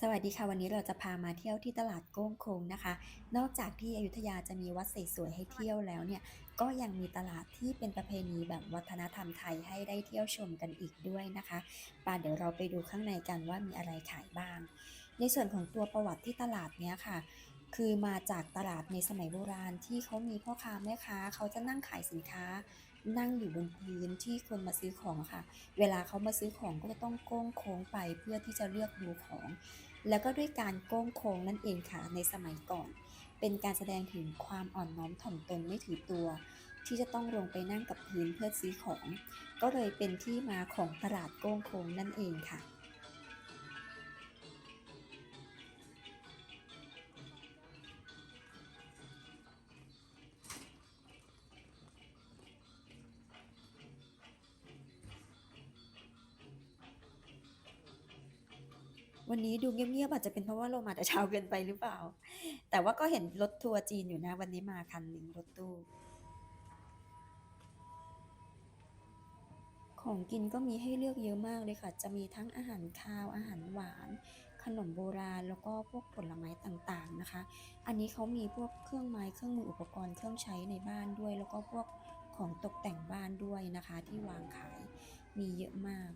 สวัสดีค่ะวันนี้เราจะพามาเที่ยวที่ตลาดโก้งคงนะคะ นอกจากที่อยุธยาจะมีวัดสวยๆให้เที่ยวแล้วเนี่ยก็ยังมีตลาดที่เป็นประเพณีแบบวัฒนธรรมไทยให้ได้เที่ยวชมกันอีกด้วยนะคะป่าเดี๋ยวเราไปดูข้างในกันว่ามีอะไรขายบ้าง ในส่วนของตัวประวัติที่ตลาดเนี้ยค่ะ คือมาจากตลาดในสมัยโบราณที่เขามีพ่อค้าแม่ค้าเขาจะนั่งขายสินค้า นั่งอยู่บนพื้นที่คนมาซื้อของค่ะ เวลาเขามาซื้อของก็จะต้องโก้งโค้งไปเพื่อที่จะเลือกดูของ แล้วก็ด้วยการโก้งโค้งนั่นเองค่ะในสมัยก่อน เป็นการแสดงถึงความอ่อนน้อมถ่อมตนไม่ถือตัว ที่จะต้องลงไปนั่งกับพื้นเพื่อซื้อของ ก็เลยเป็นที่มาของตลาดโก้งโค้งนั่นเองค่ะ วันนี้ดูเงียบๆอาจจะเป็นเพราะว่าเรามาแต่เช้าเกินไปหรือเปล่า แต่ว่าก็เห็นรถทัวร์จีนอยู่นะ วันนี้มาคันหนึ่งรถตู้ ของกินก็มีให้เลือกเยอะมากเลยค่ะ จะมีทั้งอาหารคาวอาหารหวาน ขนมโบราณแล้วก็พวกผลไม้ต่างๆนะคะ อันนี้เขามีพวกเครื่องไม้เครื่องมืออุปกรณ์เครื่องใช้ในบ้านด้วย แล้วก็พวกของตกแต่งบ้านด้วยนะคะ ที่วางขายมีเยอะมาก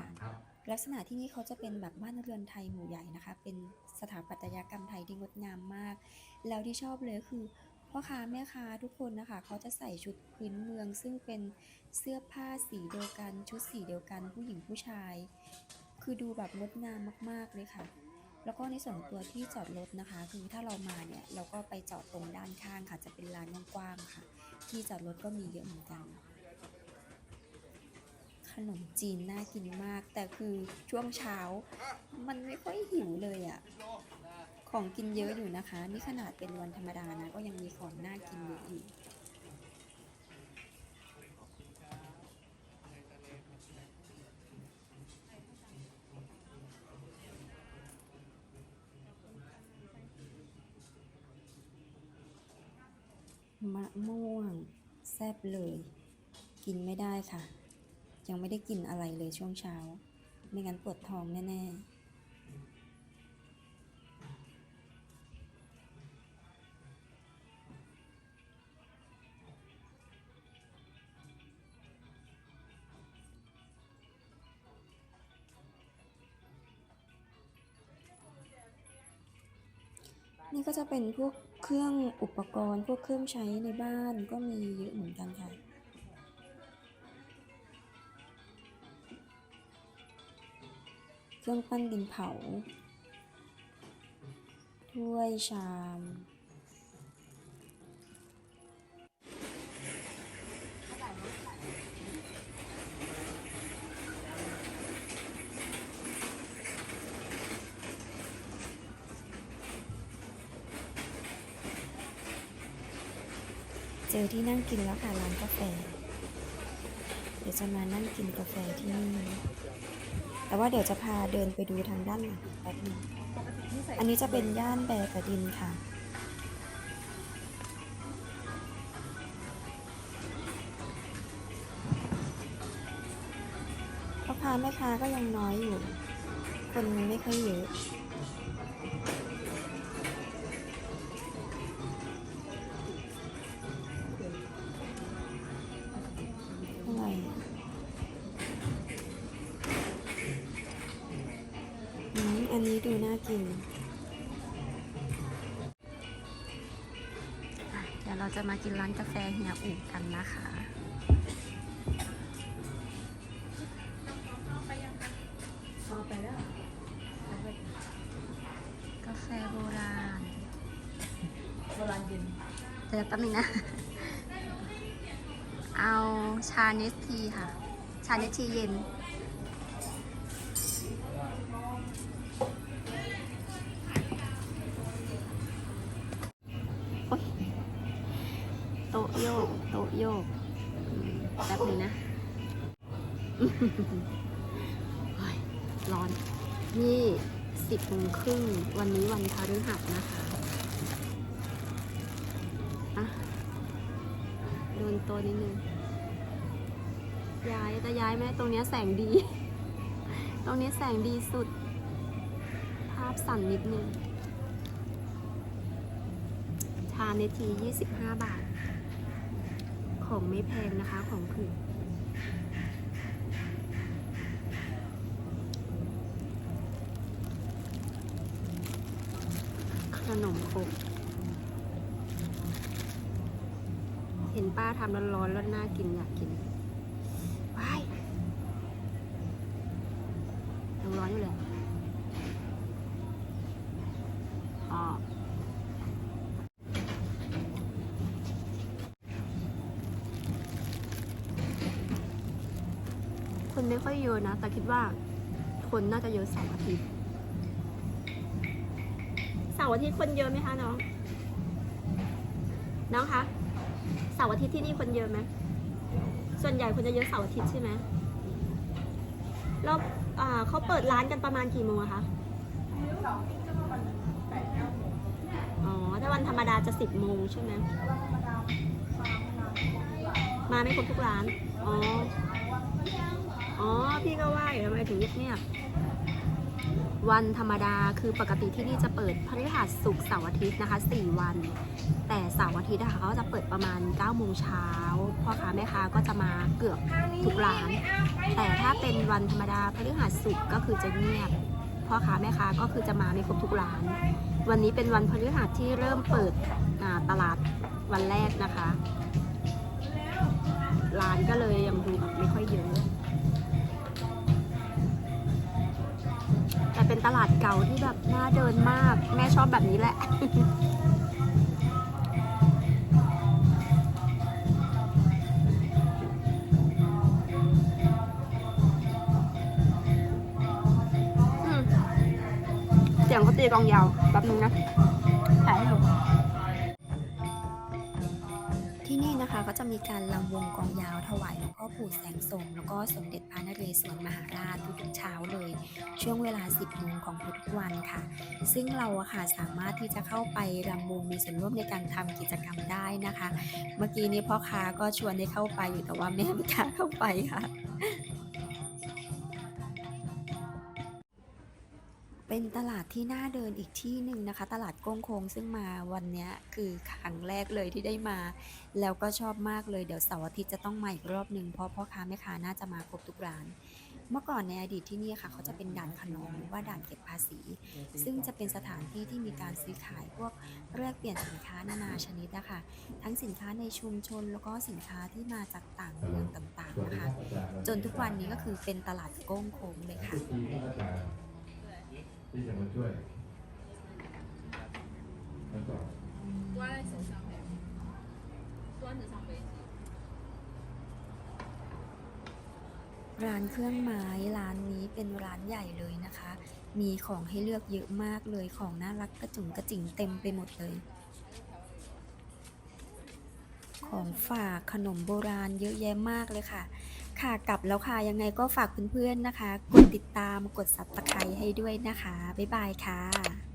ค่ะรับลักษณะที่นี่เขาจะเป็นแบบบ้านเรือนไทยหมู่ใหญ่นะคะ เป็นสถาปัตยกรรมไทยที่งดงามมาก แล้วที่ชอบเลยคือพ่อค้าแม่ค้าทุกคนนะคะ เขาจะใส่ชุดพื้นเมือง ซึ่งเป็นเสื้อผ้าสีเดียวกัน ชุดสีเดียวกันผู้หญิงผู้ชาย คือดูแบบงดงามมาก ๆ เลยค่ะ แล้วก็ในส่วนของตัวที่จอดรถนะคะ คือถ้าเรามาเนี่ยเราก็ไปจอดตรงด้านข้างค่ะ จะเป็นลานกว้างๆค่ะ ที่จอดรถก็มีเยอะเหมือนกันข นมจีนน่ากินมาก แต่คือช่วงเช้า มันไม่ค่อยหิวเลยอะ่ะ ของกินเยอะอยู่นะคะ นี่ขนาดเป็นวันธรรมดานะ ก็ยังมีของน่ากินเยอะอยู่มะม่วงแซ่บเลย กินไม่ได้ค่ะ ยังไม่ได้กินอะไรเลยช่วงเช้า ไม่งั้นปวดท้องแน่ๆนี่ก็จะเป็นพวกเครื่องอุปกรณ์ พวกเครื่องใช้ในบ้านก็มีเยอะเหมือนกันค่ะ เครื่องปั้นดินเผา ถ้วยชาม เจอที่นั่งกินแล้วค่ะร้านกาแฟ เดี๋ยวจะมานั่งกินกาแฟที่นี่ แต่ว่าเดี๋ยวจะพาเดินไปดูทางด้านหลังแป๊บนึงอันนี้จะเป็นย่านแบกระดินค่ะ พ่อค้าแม่ค้าก็ยังน้อยอยู่ คนไม่ค่อยเยอะ ดูน่ากิน เดี๋ยวเราจะมากินร้านกาแฟเฮียอู่กันนะคะกาแฟโบราณ โบราณเย็นเดี๋ยวแป๊บนึงนะ เอาชาเนสทีค่ะ ชาเนสทีเย็น แป๊บนึงนะ ร้อน นี่สิบโมงครึ่ง วันนี้วันพฤหัสนะคะอะโดนตัวนิดนึง ย้ายแต่ย้ายไหมตรงนี้แสงดี ตรงนี้แสงดีสุด ภาพสั่นนิดนึงชาในที 25 บาท ของไม่แพงนะคะของถูกขนมครกเห็นป้าทำร้อนๆแล้วน่ากินอยากกินว้ายยังร้อนอยู่เลยอ๋อ คนไม่ค่อยเยอะนะ แต่คิดว่าคนน่าจะเยอะเสาร์อาทิตย์เสาร์อาทิตย์คนเยอะไหมคะน้อง น้องคะเสาร์อาทิตย์ที่นี่คนเยอะไหมส่วนใหญ่คนจะเยอะเสาร์อาทิตย์ใช่ไหมแล้วเขาเปิดร้านกันประมาณกี่โมงคะอ๋อ ถ้าวันธรรมดาจะสิบโมงใช่ไหมมาไม่ครบทุกร้าน อ๋อ พี่ก็ว่าอยู่ทำไมถึงเงียบๆวันธรรมดาคือปกติที่นี่จะเปิดพฤหัสศุกร์เสาร์อาทิตย์นะคะ 4 วัน แต่เสาร์อาทิตย์นะคะเขาจะเปิดประมาณ9โมงเช้าพ่อค้าแม่ค้าก็จะมาเกือบทุกร้าน แต่ถ้าเป็นวันธรรมดาพฤหัสศุกร์ก็คือจะเงียบพ่อค้าแม่ค้าก็คือจะมาไม่ครบทุกร้าน วันนี้เป็นวันพฤหัสที่เริ่มเปิดตลาดวันแรกนะคะ ร้านก็เลยยังดูแบบไม่ค่อยเยอะ เป็นตลาดเก่าที่แบบน่าเดินมาก แม่ชอบแบบนี้แหละ เสียงเขาตีกองยาวแป๊บนึงนะ ที่นี่นะคะก็จะมีการลำวงกองยาวถวายหลวงพ่อปู่แสงสมแล้วก็สมเด็จพระนเรศวรมหาราชทุกๆเช้าเลย ช่วงเวลา 10โมงของทุกวันค่ะ ซึ่งเราอะค่ะสามารถที่จะเข้าไปลำวงมีส่วนร่วมในการทำกิจกรรมได้นะคะ เมื่อกี้นี้พ่อค้าก็ชวนให้เข้าไปอยู่แต่ว่าแม่ไม่กล้าเข้าไปค่ะ เป็นตลาดที่น่าเดินอีกที่หนึ่งนะคะ ตลาดก้งโค้งซึ่งมาวันนี้คือครั้งแรกเลยที่ได้มา แล้วก็ชอบมากเลยเดี๋ยวเสาร์อาทิตย์จะต้องมาอีกรอบหนึ่งเพราะพ่อค้าแม่ค้าน่าจะมาครบทุกร้าน เมื่อก่อนในอดีตที่นี่ค่ะ เขาจะเป็นด่านขนมหรือว่าด่านเก็บภาษี ซึ่งจะเป็นสถานที่ที่มีการซื้อขายพวกเลือกเปลี่ยนสินค้านานาชนิดนะคะทั้งสินค้าในชุมชนแล้วก็สินค้าที่มาจากต่างเมืองต่างๆนะคะ จนทุกวันนี้ก็คือเป็นตลาดก้งโค้งเลยค่ะ ที่อาจารย์ที่จะมาช่วยแล้วก็ 端在手上呗，端着上杯子。 ร้านเครื่องไม้ร้านนี้เป็นร้านใหญ่เลยนะคะ มีของให้เลือกเยอะมากเลย ของน่ารักกระจุงกระจิ๋งเต็มไปหมดเลย ของฝากขนมโบราณเยอะแยะมากเลยค่ะ ค่ะกลับแล้วค่ะ ยังไงก็ฝากเพื่อนๆนะคะ กดติดตามกด subscribe ให้ด้วยนะคะ บ๊ายบายค่ะ